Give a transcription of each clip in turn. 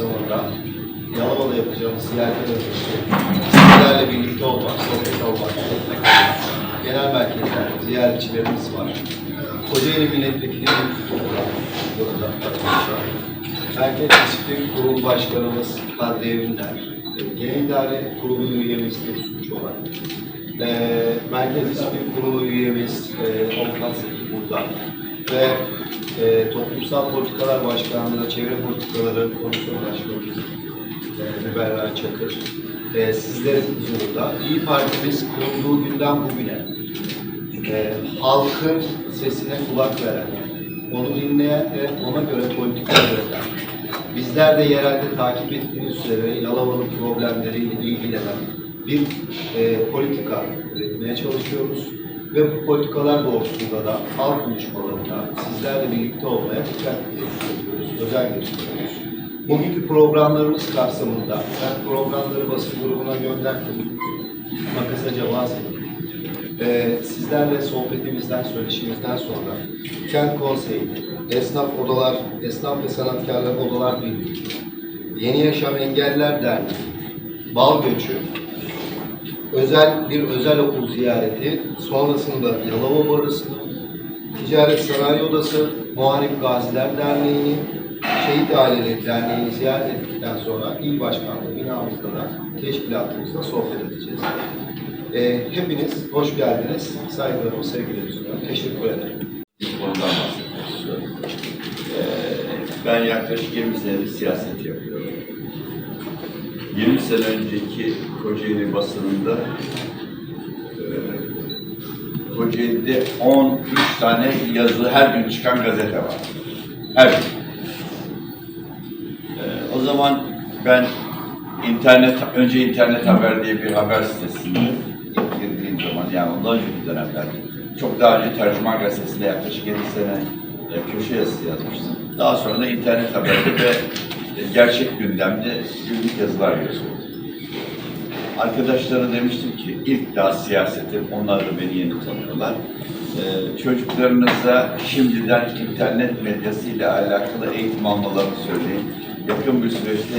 kapsamında Yalova'da yapacağımız ziyaretten öncesi sizlerle birlikte olmak, sohbet olmak, adına genel merkezden ziyaretçilerimiz var. Kocaeli Milletvekili'nin burada arkadaşlar. Merkez Disiplin Kurulu Başkanımız Kadri Evinder, Genel İdare Kurulu üyemiz Dursun Çolak, Eee Merkez Disiplin Kurulu üyemiz Avukat Zeki burada ve eee Toplumsal Politikalar Başkanlığı, Çevre Politikaları Komisyon Başkanımız eee Müberra Çakır, eee sizlerin huzurunda İyi Partimiz kurulduğu günden bugüne eee halkın sesine kulak veren, onu dinleyen ve ona göre politika üreten, bizler de yerelde takip ettiğiniz üzere Yalova'nın problemleriyle ilgilenen bir e, politika üretmeye çalışıyoruz. Ve bu politikalar doğrultusunda da halk buluşmalarında sizlerle birlikte olmaya dikkat ediyoruz, özel gösteriyoruz. Bugünkü programlarımız kapsamında ben programları basın grubuna gönderdim. Ama kısaca bahsedeyim. Ee, sizlerle sohbetimizden, söyleşimizden sonra Kent Konseyi, Esnaf Odalar, Esnaf ve Sanatkarlar Odalar Birliği, Yeni Yaşam Engelliler Derneği, Bal Göçü, özel bir özel okul ziyareti, sonrasında Yalova Barısı'nı, Ticaret Sanayi Odası, Muharip Gaziler Derneği'ni, Şehit Aileleri Derneği'ni ziyaret ettikten sonra İl Başkanlığı binamızda da teşkilatımızda sohbet edeceğiz. Ee, hepiniz hoş geldiniz. Saygılarımı, sevgilerimi sunuyorum. Teşekkür ederim. Bir bahsetmek istiyorum. Ee, ben yaklaşık 20 senedir siyaset yapıyorum. 20 sene önceki Kocaeli basınında e, Kocaeli'de 13 tane yazılı her gün çıkan gazete var. Her gün. Ee, o zaman ben internet, önce internet haber diye bir haber sitesinde ilk girdiğim zaman yani ondan önceki dönemler çok daha önce Tercüman Gazetesi'nde yaklaşık 7 sene e, köşe yazısı yazmıştım. Daha sonra da internet haberde ve e, gerçek gündemde günlük yazılar yazıyordum. Arkadaşlara demiştim ki ilk daha siyasetim, onlar da beni yeni tanıyorlar. Ee, çocuklarınıza şimdiden internet medyasıyla alakalı eğitim almalarını söyleyin. Yakın bir süreçte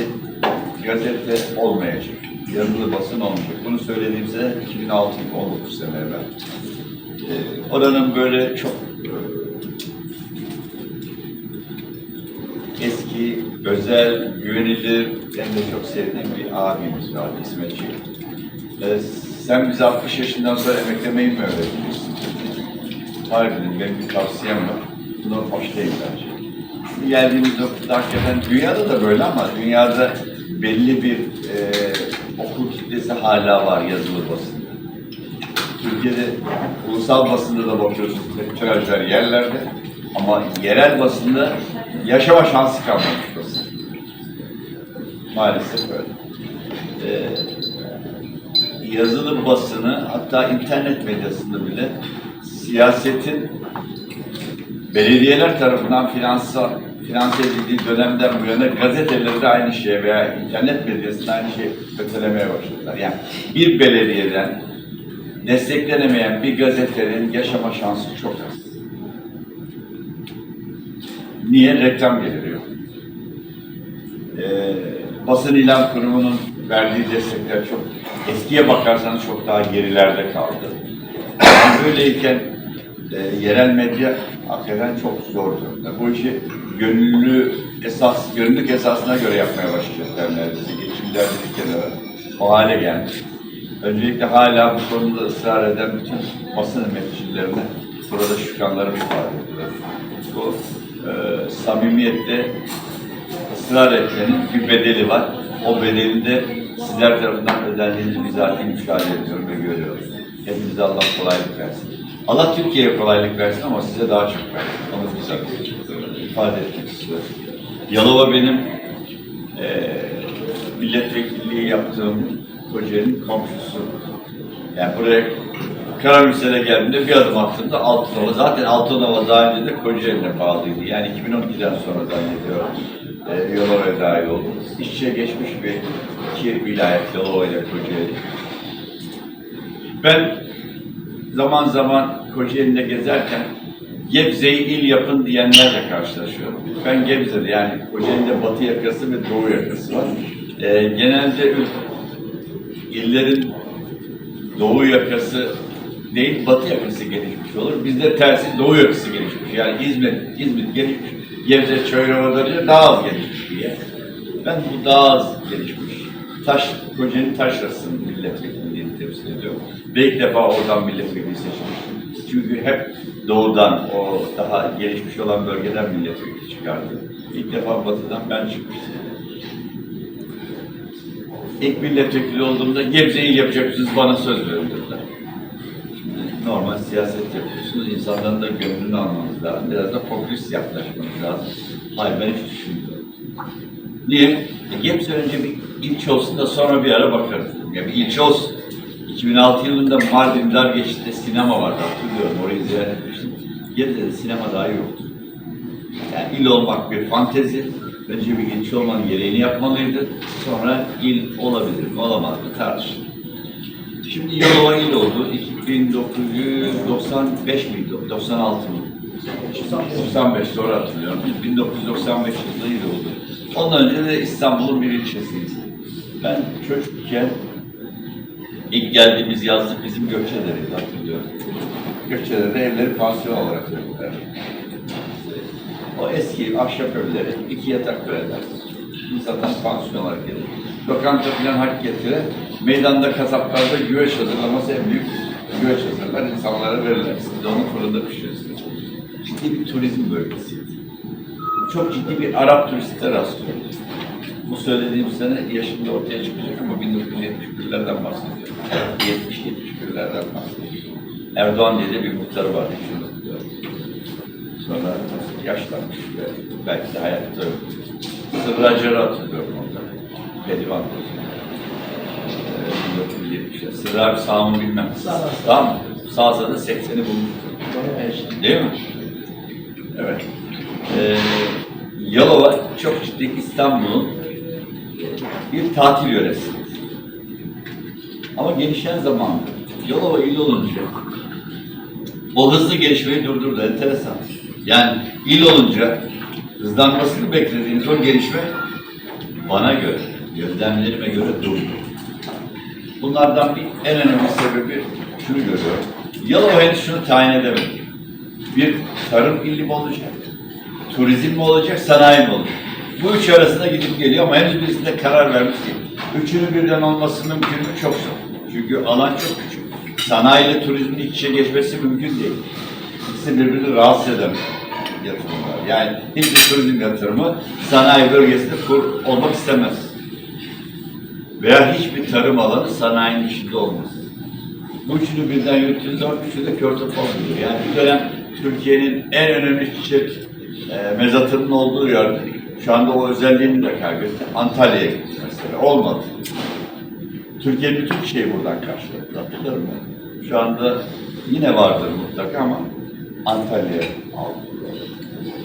gazete olmayacak, yazılı basın olmayacak. Bunu söylediğim sene 2006 19 sene evvel. Ee, oranın böyle çok e, eski, özel, güvenilir, ben de çok sevdiğim bir abimiz var, İsmet Çelik. Ee, sen bize 60 yaşından sonra emeklemeyi mi öğretirsin? Hayır dedim, benim bir tavsiyem var. Bundan hoş değil bence. Şimdi geldiğimiz noktada hakikaten dünyada da böyle ama dünyada belli bir e, okul kitlesi hala var yazılı basında. Türkiye'de ulusal basında da bakıyorsun tirajlar yerlerde ama yerel basında yaşama şansı basın. Maalesef öyle. Ee, yazılı basını hatta internet medyasında bile siyasetin belediyeler tarafından finansal finanse edildiği dönemden bu yana gazeteleri aynı şey veya internet medyasında aynı şey ötelemeye başladılar. Yani bir belediyeden desteklenemeyen bir gazetenin yaşama şansı çok az. Niye? Reklam geliriyor. Ee, basın ilan kurumunun verdiği destekler çok eskiye bakarsanız çok daha gerilerde kaldı. Yani böyleyken e, yerel medya hakikaten çok zor durumda. Bu işi gönüllü esas, gönüllülük esasına göre yapmaya başlayacaklar neredeyse. Geçimler bir kenara o hale gelmiş. Öncelikle hala bu konuda ısrar eden bütün basın emekçilerine burada şükranlarımı ifade ediyorum. Bu e, samimiyette ısrar etmenin bir bedeli var. O bedelini de sizler tarafından ödendiğinizi bizatihi müşahede ediyorum ve görüyorum. Hepinize Allah kolaylık versin. Allah Türkiye'ye kolaylık versin ama size daha çok versin. Onu bize ifade etmek istiyorum. Yalova benim eee milletvekilliği yaptığım Kocaeli'nin komşusu. Yani buraya Karamürsel'e geldiğimde bir adım attığımda Altınova. Zaten Altınova daha önce de Kocaeli'ne bağlıydı. Yani 2012'den sonra zannediyorum e, Yalova'ya dahil oldum. İç geçmiş bir iki vilayet ile Kocaeli. Ben zaman zaman Kocaeli'nde gezerken Gebze'yi il yapın diyenlerle karşılaşıyorum. Ben Gebze'de yani Kocaeli'de batı yakası ve doğu yakası var. Ee, genelde illerin doğu yakası değil batı yakası gelişmiş olur. Bizde tersi doğu yakası gelişmiş. Yani İzmit, İzmit gelişmiş. Gebze, Çayrova'da daha az gelişmiş diye. Ben bu daha az gelişmiş. Taş, Kocaeli Taşrası'nın milletvekilliğini temsil ediyorum. Ve ilk defa oradan milletvekili seçilmiş. Çünkü hep doğudan, o daha gelişmiş olan bölgeden milletvekili çıkardı. İlk defa batıdan ben çıkmıştım. İlk milletvekili olduğumda Gebze'yi yapacaksınız bana söz verin dediler. Normal siyaset yapıyorsunuz, insanların da gönlünü almanız lazım. Biraz da popülist yaklaşmanız lazım. Hayır ben hiç düşünmüyorum. Niye? E, Gebze önce bir ilçe olsun da sonra bir ara bakarız. Ya bir ilçe olsun. 2006 yılında Mardin Dar Geçit'te sinema vardı hatırlıyorum. Orayı ziyaret etmiştim. Gebze'de sinema daha yoktu. Yani il olmak bir fantezi. Önce bir ilçe olmanın gereğini yapmalıydı. Sonra il olabilir mi olamaz mı tartışılır. Şimdi Yalova il oldu. 1995 miydi? 96 mı? 95 doğru hatırlıyorum. Biz 1995 yılında il oldu. Ondan önce de İstanbul'un bir ilçesiyiz. Ben çocukken ilk geldiğimiz yazlık bizim Gökçeada'ydı hatırlıyorum. Gökçeada'da evleri pansiyon olarak verdiler. O eski ahşap evleri, iki yataklı evler. İnsanlar pansiyon olarak gelir. Lokanta falan hak getire. Meydanda kasaplarda güveç hazırlaması en büyük güveç hazırlar. insanlara verirler. Siz de onu fırında pişirirsiniz. Ciddi bir turizm bölgesiydi. Çok ciddi bir Arap turiste rastlıyoruz. Bu söylediğim sene yaşında ortaya çıkacak ama 1971'lerden bahsediyorum. 70-71'lerden bahsediyorum. Erdoğan diye de bir muhtarı vardı. Şunu hatırlıyorum. Sonra yaşlanmış ve belki de hayatta. Sırrı Acar'ı hatırlıyorum ee, 1970'ler. Sırrı abi sağ mı bilmem. Sağ mı? Sağsa da 80'i bulmuştur. Değil mi? Evet. Ee, Yalova çok ciddi İstanbul'un bir tatil yöresi. Ama gelişen zaman Yalova il olunca o hızlı gelişmeyi durdurdu. Enteresan. Yani il olunca hızlanmasını beklediğiniz o gelişme bana göre, gözlemlerime göre durdu. Bunlardan bir en önemli sebebi şunu görüyorum. Yalova henüz şunu tayin edemedi. Bir tarım illi mi olacak? Turizm mi olacak? Sanayi mi olacak? Bu üç arasında gidip geliyor ama henüz birisinde karar vermiş değil. Üçünü birden olması mümkün mü? Çok zor. Çünkü alan çok küçük. Sanayi ile turizmin iç içe geçmesi mümkün değil. İkisi birbirini rahatsız eden yatırımlar. Yani hiçbir turizm yatırımı sanayi bölgesinde kur olmak istemez. Veya hiçbir tarım alanı sanayinin içinde olmaz. Bu üçünü birden yürüttüğünüz zaman üçü de kör topal oluyor. Yani bir dönem Türkiye'nin en önemli çiçek e, mezatının olduğu yerde şu anda o özelliğini de kaybetti. Antalya'ya gitti mesela. Olmadı. Türkiye'nin bütün şeyi buradan karşıladı. Hatırlar mı? Şu anda yine vardır mutlaka ama Antalya'ya aldı.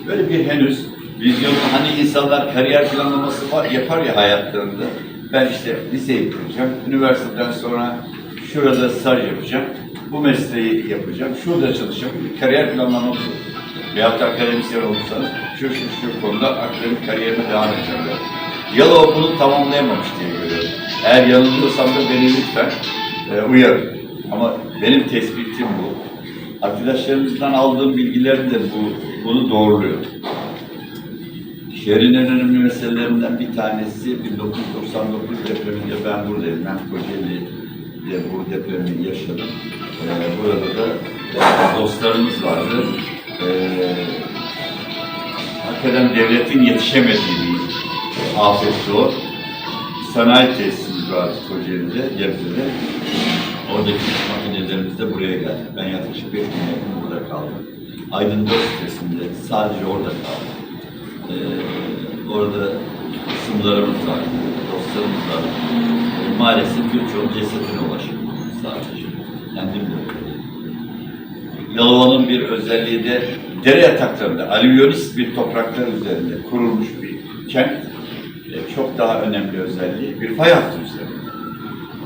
Böyle bir henüz vizyon, hani insanlar kariyer planlaması var, yapar ya hayatlarında. Ben işte liseyi bitireceğim, üniversiteden sonra şurada staj yapacağım, bu mesleği yapacağım, şurada çalışacağım, kariyer planlaması. Veyahut da akademisyen olursanız şu şu şu konuda akademik kariyerime devam edeceğim. der. Yalova bunu tamamlayamamış diye görüyorum. Eğer yanılıyorsam da beni lütfen e, uyarın. Ama benim tespitim bu. Arkadaşlarımızdan aldığım bilgiler de bu, bunu doğruluyor. Şehrin en önemli meselelerinden bir tanesi 1999 depreminde ben buradayım. Ben Kocaeli'de bu depremi yaşadım. Ee, burada da dostlarımız vardı. Ee, hakikaten devletin yetişemediği bir afetti o. Sanayi tesisimiz vardı Kocaeli'de, Gebze'de. Oradaki makinelerimiz de buraya geldi. Ben yaklaşık beş gün burada kaldım. Aydın 4 sitesinde sadece orada kaldım. Ee, orada kısımlarımız var, dostlarımız var. Ee, maalesef birçok cesedine ulaşamadım sadece. Kendim de. Yalova'nın bir özelliği de dere yataklarında, alüvyonist bir topraklar üzerinde kurulmuş bir kent. Ee, çok daha önemli özelliği bir fay hattı üzerinde.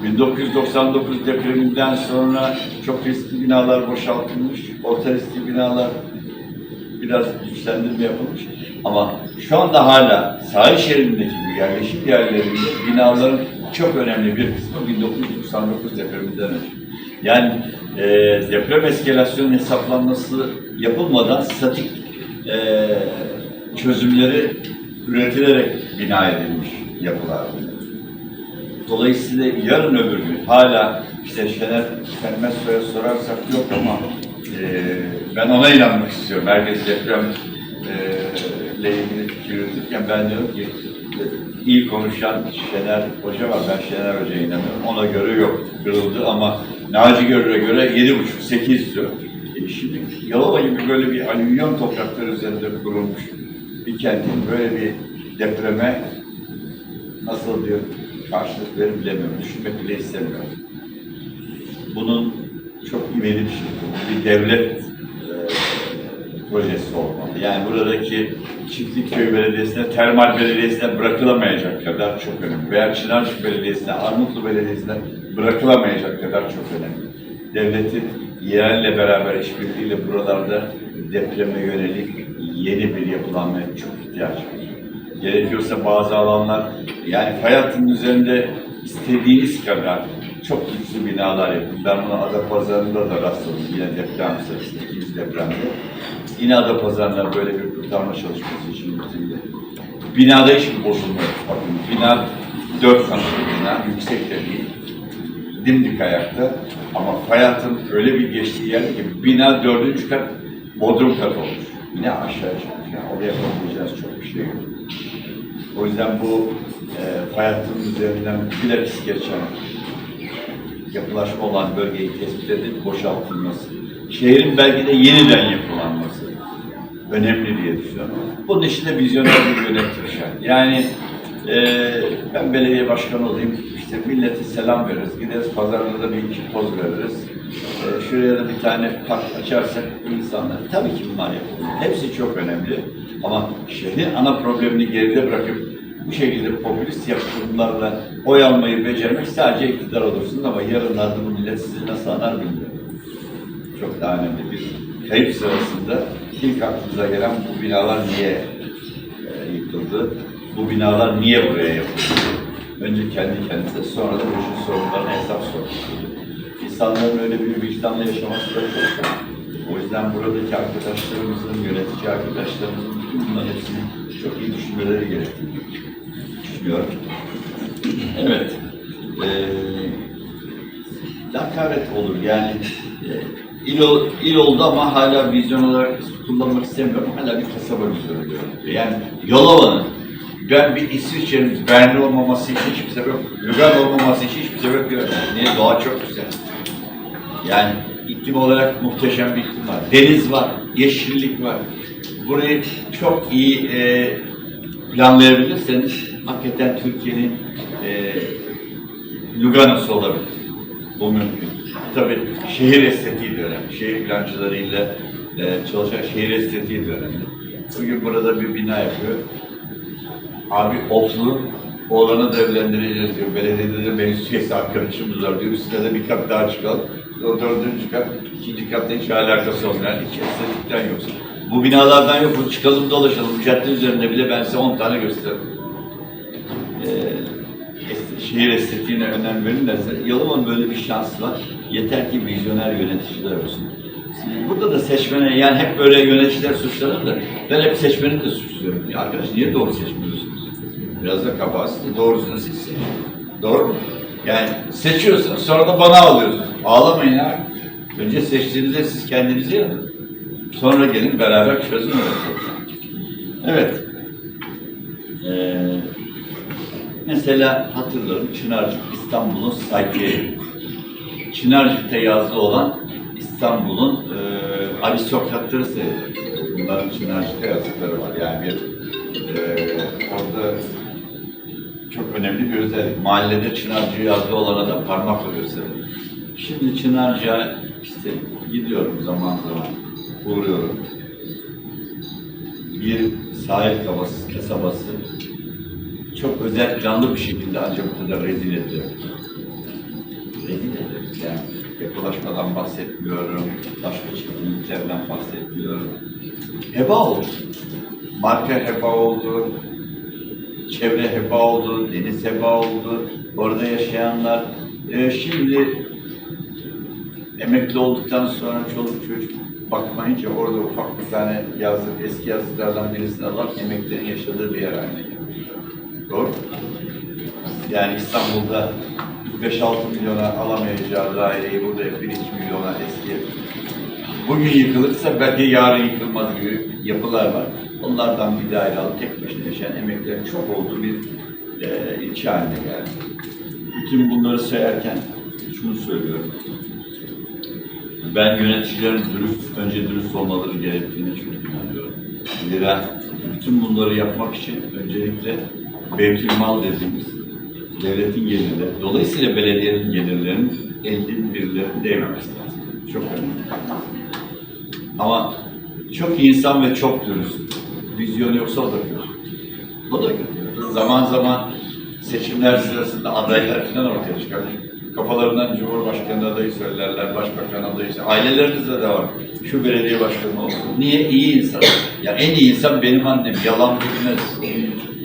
1999 depreminden sonra çok riskli binalar boşaltılmış, orta riskli binalar biraz güçlendirme yapılmış. Ama şu anda hala sahil şeridindeki bu yerleşik yerlerinde binaların çok önemli bir kısmı 1999 depreminden önce. Yani e, deprem eskalasyonun hesaplanması yapılmadan statik e, çözümleri üretilerek bina edilmiş yapılar. Dolayısıyla yarın öbür gün hala işte Şener Fenmez Soy'a sorarsak yok ama e, ben ona inanmak istiyorum. Herkes deprem e, ile ilgili fikir üretirken ben diyorum ki iyi konuşan Şener Hoca var. Ben Şener Hoca'ya inanıyorum. Ona göre yok. Kırıldı ama Naci Görür'e göre 7,5-8 diyor. E şimdi Yalova gibi böyle bir alüvyum toprakları üzerinde kurulmuş bir kentin böyle bir depreme nasıl bir karşılık verir bilemiyorum. Düşünmek bile istemiyorum. Bunun çok ivedi bir şey. Bir devlet e, projesi olmalı. Yani buradaki Çiftlikköy Belediyesi'ne, Termal Belediyesi'ne bırakılamayacak kadar çok önemli. Veya Çınarcık Belediyesi'ne, Armutlu Belediyesi'ne bırakılamayacak kadar çok önemli. Devletin yerelle beraber işbirliğiyle buralarda depreme yönelik yeni bir yapılanmaya çok ihtiyaç var. Gerekiyorsa bazı alanlar, yani fay hattının üzerinde istediğiniz kadar çok güçlü binalar yapın. Ben buna Adapazarı'nda da rastladım yine deprem sırasında, ikinci depremde. Yine Adapazarı'nda böyle bir kurtarma çalışması için gittiğimde. Binada hiç bozulma yok. Bina dört katlı bina, yüksek de değil. Dimdik ayakta ama fay hattının öyle bir geçtiği yer ki bina dördüncü kat bodrum kat olmuş. Yine aşağı çıkmış. Yani oraya yapabileceğiz çok bir şey yok. O yüzden bu e, fay hattının üzerinden bilakis geçen yapılaşma olan bölgeyi tespit edip boşaltılması, şehrin belki de yeniden yapılanması önemli diye düşünüyorum. Bunun için de vizyoner bir yönetim şart. Yani e, ben belediye başkanı olayım, işte millete selam veririz, gideriz pazarda da bir iki poz veririz. E, şuraya da bir tane park açarsak insanlar, tabii ki bunlar yapılır. Hepsi çok önemli ama şehrin ana problemini geride bırakıp bu şekilde popülist yaptırımlarla oy almayı becermek sadece iktidar olursunuz ama yarınlarda bu millet sizi nasıl anar bilmiyorum. Çok daha önemli bir kayıp sırasında ilk aklınıza gelen bu binalar niye e, yıkıldı, bu binalar niye buraya yapıldı? Önce kendi kendinize sonra da bu işin sorunlarına hesap sorun. İnsanların öyle bir vicdanla yaşaması da çok zor. O yüzden buradaki arkadaşlarımızın, yönetici arkadaşlarımızın bunların hepsini çok iyi düşünmeleri gerektiğini düşünüyorum. Evet. Ee, hakaret olur yani e, il, ol- oldu ama hala vizyon olarak kullanmak istemiyorum. Hala bir kasaba vizyonu diyorum. Yani Yalova'nın ben bir İsviçre'nin Berlin olmaması için hiçbir sebep. Lugano olmaması için hiçbir sebep yok. Niye? Doğa çok güzel. Yani iklim olarak muhteşem bir iklim var. Deniz var, yeşillik var. Burayı çok iyi e, planlayabilirseniz hakikaten Türkiye'nin e, Lugano'su olabilir. Bu mümkün. Tabii şehir estetiği de önemli. Şehir plancılarıyla e, çalışan şehir estetiği de önemli. Bugün burada bir bina yapıyor. Abi oflu oğlanı da evlendireceğiz diyor. Belediyede de meclis üyesi arkadaşımız var diyor. Üstüne de bir kat daha çıkalım. O dördüncü kat, ikinci katta hiç alakası olmayan, hiç estetikten yoksa. Bu binalardan yok, bu çıkalım dolaşalım. Bu cadde üzerinde bile ben size 10 tane gösteririm. Ee, şehir estetiğine önem verirlerse, Yalova'nın böyle bir şansı var. Yeter ki vizyoner yöneticiler olsun. Burada da seçmene, yani hep böyle yöneticiler suçlanır da ben hep seçmeni de suçluyorum. Ya arkadaş niye doğru seçmiyorsunuz? Biraz da kapasite doğrusunu siz seçin. Doğru mu? Yani seçiyorsunuz sonra da bana alıyorsunuz. Ağlamayın abi. Önce seçtiğinizde siz kendinizi yapın. Sonra gelin beraber çözün. Evet. Ee, mesela hatırlıyorum Çınarcık İstanbul'un sayfayı. Çınarcık'ta yazılı olan İstanbul'un e, aristokratları sayılır. Bunların Çınarcık'ta yazdıkları var. Yani bir e, orada çok önemli bir özellik. Mahallede Çınarcığı yazdığı olan adam parmakla gösterilir. Şimdi Çınarcığa işte gidiyorum zaman zaman, uğruyorum. Bir sahil kasabası, kasabası çok özel, canlı bir şekilde kadar rezil ediyor. Rezil ediyor. Yani yapılaşmadan bahsetmiyorum, başka çekim emeklerden bahsetmiyorum. Heba oldu. Marka heba oldu. Çevre heba oldu. Deniz heba oldu. Orada yaşayanlar. Ee, şimdi emekli olduktan sonra çoluk çocuk bakmayınca orada ufak bir tane yazlık, eski yazlıklardan birisini alıp emeklilerin yaşadığı bir yer haline gelmiş. Doğru? Yani İstanbul'da 5-6 milyona alamayacağı daireyi burada 1-2 milyona eski Bugün yıkılırsa belki yarın yıkılmaz gibi yapılar var. Onlardan bir daire alıp tek başına yaşayan emeklilerin çok olduğu bir e, ilçe haline geldi. Bütün bunları sayarken şunu söylüyorum. Ben yöneticilerin dürüst, önce dürüst olmaları gerektiğini çok inanıyorum. Zira bütün bunları yapmak için öncelikle Beytülmal dediğimiz devletin gelirleri, dolayısıyla belediyenin gelirlerinin elinin birilerinin değmemesi lazım. Çok önemli. Ama çok insan ve çok dürüst. Vizyonu yoksa o da kötü. O da kötü. Zaman zaman seçimler sırasında adaylar falan ortaya çıkar. Kafalarından Cumhurbaşkanı adayı söylerler, Başbakan adayı söylerler. Ailelerinizde de var. Şu belediye başkanı olsun. Niye? İyi insan. Ya en iyi insan benim annem. Yalan bilmez.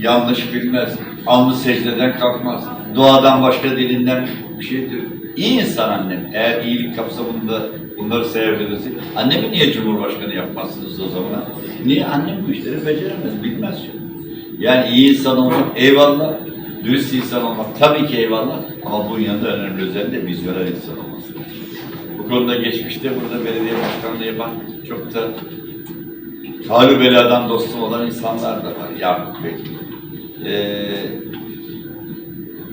Yanlış bilmez. Alnı secdeden kalkmaz. Doğadan başka dilinden bir şeydir. İyi insan annem. Eğer iyilik kapsamında bunları sayabilirsek. Annemi niye Cumhurbaşkanı yapmazsınız o zaman? Niye? Annem bu işleri beceremez, bilmez. Yani iyi insan olmak eyvallah, dürüst insan olmak tabii ki eyvallah ama bunun yanında önemli özelliği de vizyoner insan olması. Bu konuda geçmişte burada belediye başkanlığı yapan çok da Talü beladan dostum olan insanlar da var. Yakup Bey. Ee,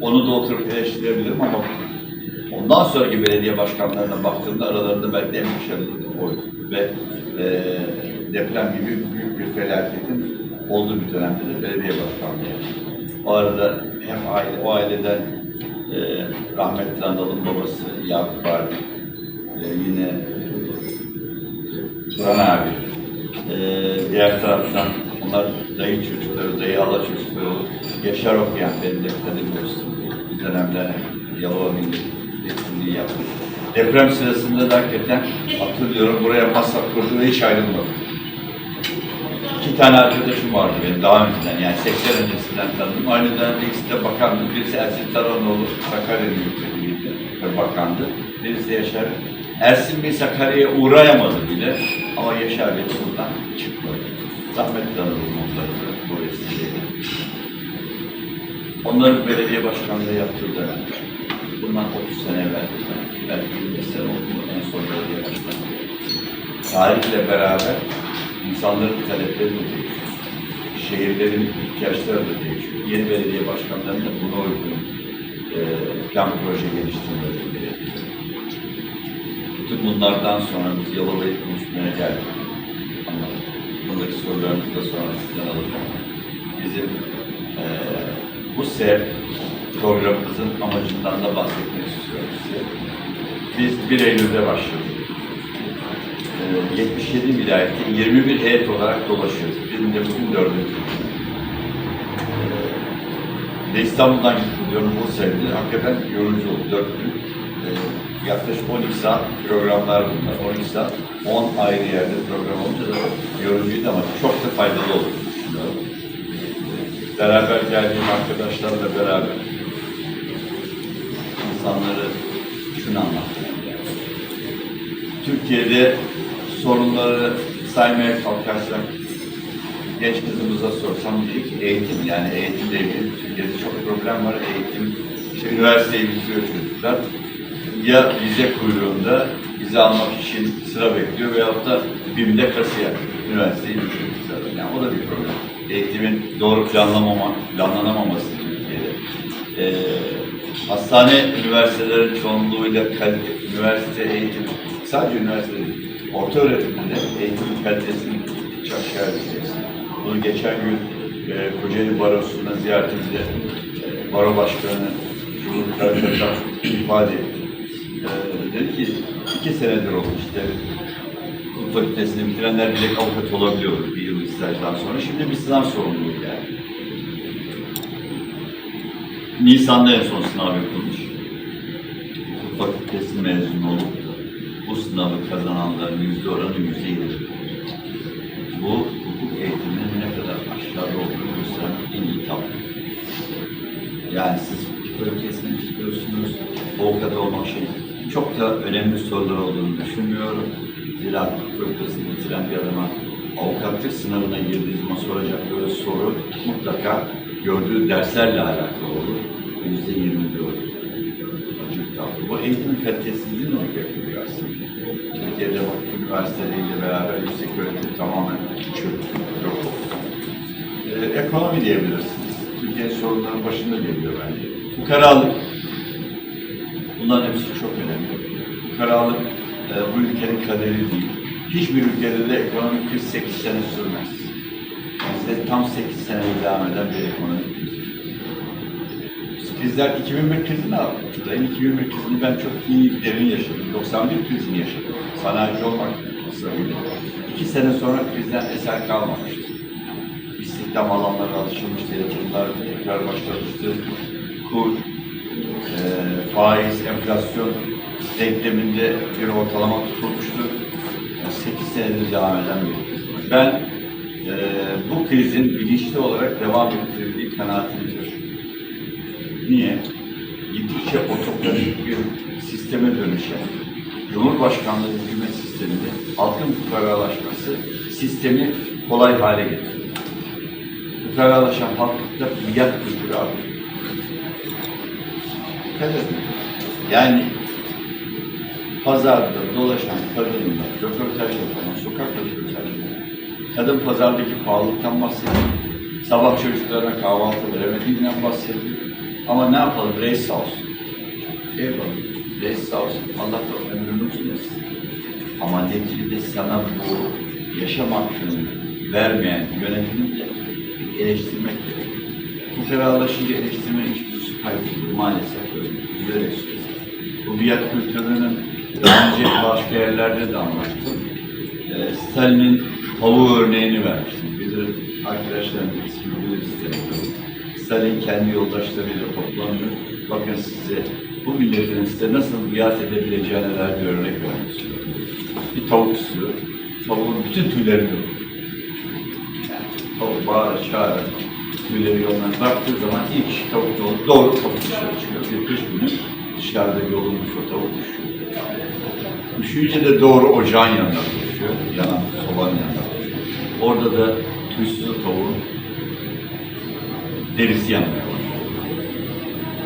onu da oturup eleştirebilirim ama ondan sonraki belediye başkanlarına baktığımda aralarında belki en başarılı oydu. Ve e, deprem gibi büyük bir felaketin olduğu bir dönemde de belediye başkanlığı. O arada hem aile, o aileden e, rahmetli Anadolu'nun babası Yakup abi, e, yine Turan abi, e, diğer taraftan onlar dayı çocukları, dayı hala çocukları olup Yaşar okuyan benim de kadim dostum. Bir dönemde Yalova Milliyetçiliği yapmış. Deprem sırasında da hakikaten hatırlıyorum buraya masa kurdu hiç ayrılmadı. İki tane arkadaşım vardı benim daha önceden yani 80 öncesinden tanıdım. Aynı dönemde ikisi de bakandı. Birisi Ersin Taranoğlu Sakarya Büyükşehir'iydi ve bakandı. Birisi Yaşar. Ersin Bey Sakarya'ya uğrayamadı bile ama Yaşar Bey buradan çıkmadı. Rahmetli Anadolu onları bu vesileyle. Onların belediye başkanlığı yaptığı dönemde. Bundan 30 sene evvel, belki 25 sene oldu en son belediye başkanlığı. Tarihle beraber insanların talepleri de değişiyor. Şehirlerin ihtiyaçları da değişiyor. Yeni belediye başkanlarının da buna uygun e, plan proje geliştirmeleri gerekiyor. Bütün bunlardan sonra biz Yalova'yı konuşmaya geldik. Buradaki sorularınızı da sonra alacağım. Bizim e, bu sev programımızın amacından da bahsetmek istiyorum size. Biz 1 Eylül'de başladık. Ee, 77 vilayette 21 heyet olarak dolaşıyoruz. Bizim de bugün dördüncü. Ve İstanbul'dan gidiyorum Bursa'ydı. Hakikaten yorucu oldu. Dört gün. Yaklaşık 12 saat programlar bunlar. 12 saat 10 ayrı yerde program olunca da yorucuydu ama çok da faydalı oldu düşünüyorum. Beraber geldiğim arkadaşlarla beraber insanları şunu anlattım. Türkiye'de sorunları saymaya kalkarsak genç kızımıza sorsam diyecek ki eğitim yani eğitimle ilgili Türkiye'de çok problem var. Eğitim, işte üniversiteyi bitiriyor çocuklar. Ya vize kuyruğunda vize almak için sıra bekliyor veyahut da BİM'de kasiyer üniversiteyi bitiriyor. Yani o da bir problem. Eğitimin doğru planlamama, planlanamaması Türkiye'de. Ee, hastane üniversitelerin çoğunluğuyla kalite, üniversite eğitim, sadece üniversite orta öğretimde eğitimin kalitesini çok edeceğiz. Bunu geçen gün e, Kocaeli Barosu'nda ziyaretimde e, Baro Başkanı Cumhur Karacatar ifade etti. Dedi ki iki senedir oldu işte hukuk fakültesini bitirenler bile avukat olabiliyor bir yıl stajdan sonra. Şimdi bir sınav sorumluluğu geldi. Nisan'da en son sınav yapılmış. Hukuk fakültesi mezunu olup bu sınavı kazananların yüzde oranı yüzde yirmi. Bu hukuk eğitiminin ne kadar aşağıda olduğunu gösteren en iyi tablo. Yani siz fakültesini istiyorsunuz, avukat olmak şey çok da önemli sorular olduğunu düşünmüyorum. Zira hukuk fakültesini bitiren bir adama avukatlık sınavına girdiği zaman soracakları soru mutlaka gördüğü derslerle alakalı olur. Yüzde yirmi diyor. Bu eğitimin kalitesizliğini koyuyor aslında. Türkiye'de üniversiteleriyle beraber yüksek öğretim tamamen çöktü, yok. Ee, ekonomi diyebilirsiniz. Türkiye sorunların başında geliyor bence. Fukaralık. Fukaralık e, bu ülkenin kaderi değil. Hiçbir ülkede de ekonomik kriz 8 sene sürmez. Bizde tam 8 sene devam eden bir ekonomik kriz. Krizler 2001 krizini hatırlayın. 2001 krizini ben çok iyi derin yaşadım. 91 krizini yaşadım. Sanayici olmak sebebiyle. İki sene sonra krizden eser kalmamıştı istihdam alanları alışılmıştı, yatırımlar tekrar başlamıştı. Kur, e, faiz, enflasyon denkleminde bir ortalama tutulmuştu. 8 senedir devam eden bir. Ben e, bu krizin bilinçli olarak devam ettirildiği kanaatini taşıyorum. Niye? Gittikçe otokratik bir sisteme dönüşen Cumhurbaşkanlığı hükümet sisteminde halkın fukaralaşması sistemi kolay hale getiriyor fukaralaşan halklıkta biat kültürü artıyor. Yani pazarda dolaşan kadınlar, röportaj yapan, sokak röportajları, kadın pazardaki pahalılıktan bahsediyor. Sabah çocuklarına kahvaltı veremediğinden bahsediyor. Ama ne yapalım? Reis sağ olsun. Şey. Reis sağ olsun. Allah da ömrünü uzun etsin. Ama neticede sana bu yaşam hakkını vermeyen yönetimin de eleştirmek gerekiyor. Bu feralaşınca eleştirme içgüdüsü kaybediyor. Maalesef öyle. Üzülerek. Bu biat kültürünün daha önce başka yerlerde de anlattım. Ee, Stalin'in tavuğu örneğini vermiştim. Bilir arkadaşlarım ismini bilir istedim. Stalin kendi yoldaşlarıyla toplanıyor. Bakın size bu milletin size nasıl biat edebileceğine dair bir örnek vermek. Bir tavuk istiyor. Tavuğun bütün tüylerini yok. Tavuk bağıra çağıra tüyleri yoldan baktığı zaman ilk iş tavuk yolu doğru tavuk dışarı çıkıyor. Bir kış günü dışarıda yolunmuş o tavuk düşüyor. Düşünce de doğru ocağın yanına düşüyor. Yanan sobanın yanına düşüyor. Orada da tüysüz tavuğun derisi yanmaya başlıyor.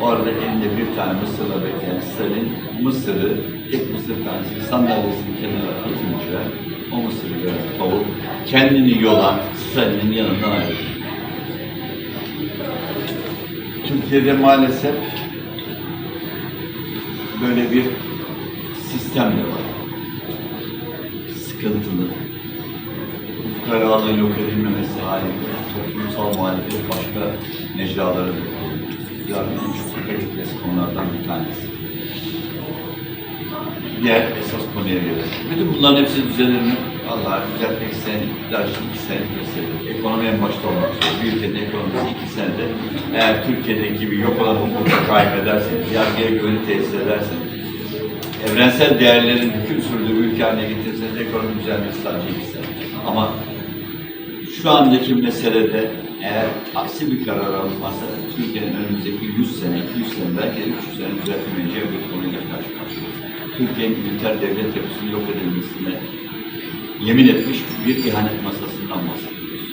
O arada elinde bir tane mısırla bekleyen Stalin mısırı, tek mısır tanesini sandalyesinin kenarına atınca o mısırı gören tavuk kendini yolan Stalin'in yanından ayrılıyor. Türkiye'de maalesef böyle bir sistem de var. Sıkıntılı. Fukaralığın yok edilmemesi halinde toplumsal muhalefet başka mecralara da çok etmesi konulardan bir tanesi. Diğer esas konuya gelelim. Bütün bunların hepsi düzelir mi? Allah düzeltmek isteyen iktidar için iki sene gösterir. Ekonomi en başta olmak üzere. Bir ülkenin ekonomisi iki senede eğer Türkiye'deki gibi yok olan hukuku kaybederseniz, yargıya güveni tesis ederseniz, evrensel değerlerin hüküm sürdüğü ülke haline getirirseniz ekonomi düzelmesi iki sene. Ama şu andaki meselede eğer aksi bir karar alınmazsa Türkiye'nin önümüzdeki 100 sene, 200 sene, belki de 300 sene düzeltilmeyeceği bir konuyla karşı karşıyayız. Türkiye'nin militer devlet yapısının yok edilmesine yemin etmiş bir ihanet masasından bahsediyoruz.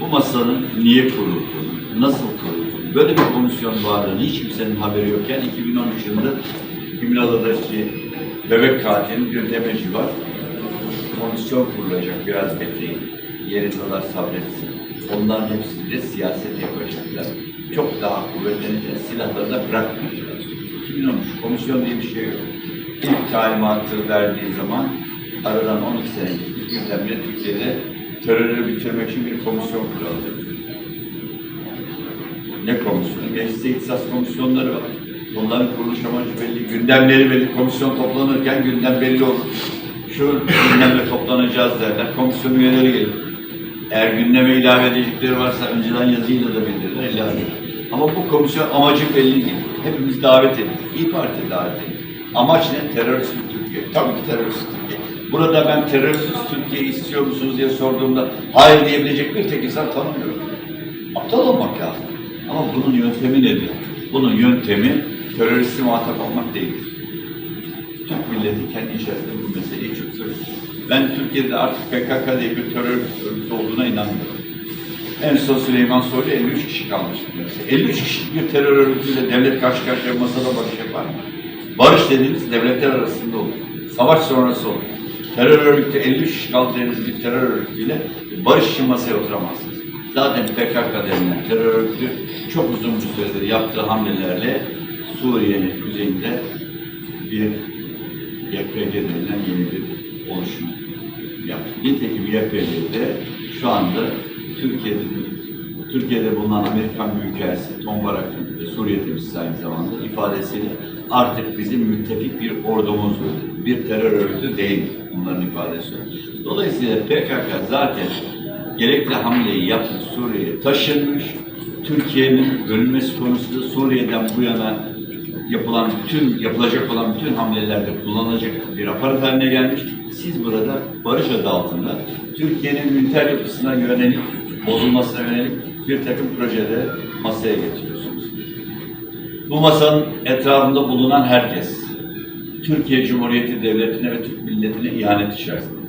Bu masanın niye kurulduğunu, nasıl kurulduğunu, böyle bir komisyon varlığını hiç kimsenin haberi yokken 2013 yılında İmralı'daki bebek katilinin bir demeci var. Komisyon kurulacak biraz bekleyin. Yerindeler sabretsin. Onların hepsi de siyaset yapacaklar. Çok daha kuvvetlenecek silahları da bırakmayacağız. 2013 komisyon diye bir şey yok. İlk talimatı verdiği zaman aradan 12 sene birdenbire Türkiye'de terörü bitirmek için bir komisyon kuruldu. Ne komisyonu? Mecliste ihtisas komisyonları var. Bunların kuruluş amacı belli, gündemleri belli. Komisyon toplanırken gündem belli olur. Şu gündemle toplanacağız derler. Komisyon üyeleri gelir. Eğer gündeme ilave edecekleri varsa önceden yazıyla da bildirirler, ilave. Ama bu komisyon amacı belli değil. Hepimiz davet edildik. İyi Parti davet edildik. Amaç ne? Terör örgütü Türkiye. Tabii ki terörist Türkiye. Burada ben terörsüz Türkiye istiyor musunuz diye sorduğumda hayır diyebilecek bir tek insan tanımıyorum. Aptal olmak lazım. Ama bunun yöntemi nedir? Bunun yöntemi teröristi muhatap almak değildir. Türk milleti kendi içerisinde bu meseleyi çözüyor. Ben Türkiye'de artık PKK diye bir terör örgütü olduğuna inanmıyorum. En son Süleyman Soylu 53 kişi kalmış. Mesela 53 kişilik bir terör örgütüyle devlet karşı karşıya masada barış yapar mı? Barış dediğiniz devletler arasında olur. Savaş sonrası olur. Terör örgütü 53 kişi kaldı dediğiniz bir terör örgütüyle barış için masaya oturamazsınız. Zaten PKK denilen terör örgütü çok uzun bir süredir yaptığı hamlelerle Suriye'nin kuzeyinde bir YPG denilen yeni bir oluşum yaptı. Nitekim YPG'de şu anda Türkiye'de Türkiye'de bulunan Amerikan Büyükelçisi Tom Barak'ın ve Suriye temsilcisi aynı zamanda ifadesiyle artık bizim müttefik bir ordumuzdur. Bir terör örgütü değil bunların ifadesi. Dolayısıyla PKK zaten gerekli hamleyi yapmış Suriye'ye taşınmış. Türkiye'nin bölünmesi konusunda Suriye'den bu yana yapılan bütün, yapılacak olan bütün hamlelerde kullanılacak bir aparat haline gelmiş. Siz burada barış adı altında Türkiye'nin üniter yapısına yönelik, bozulmasına yönelik bir takım projeleri masaya getiriyorsunuz. Bu masanın etrafında bulunan herkes Türkiye Cumhuriyeti Devleti'ne ve Türk milletine ihanet içerisinde.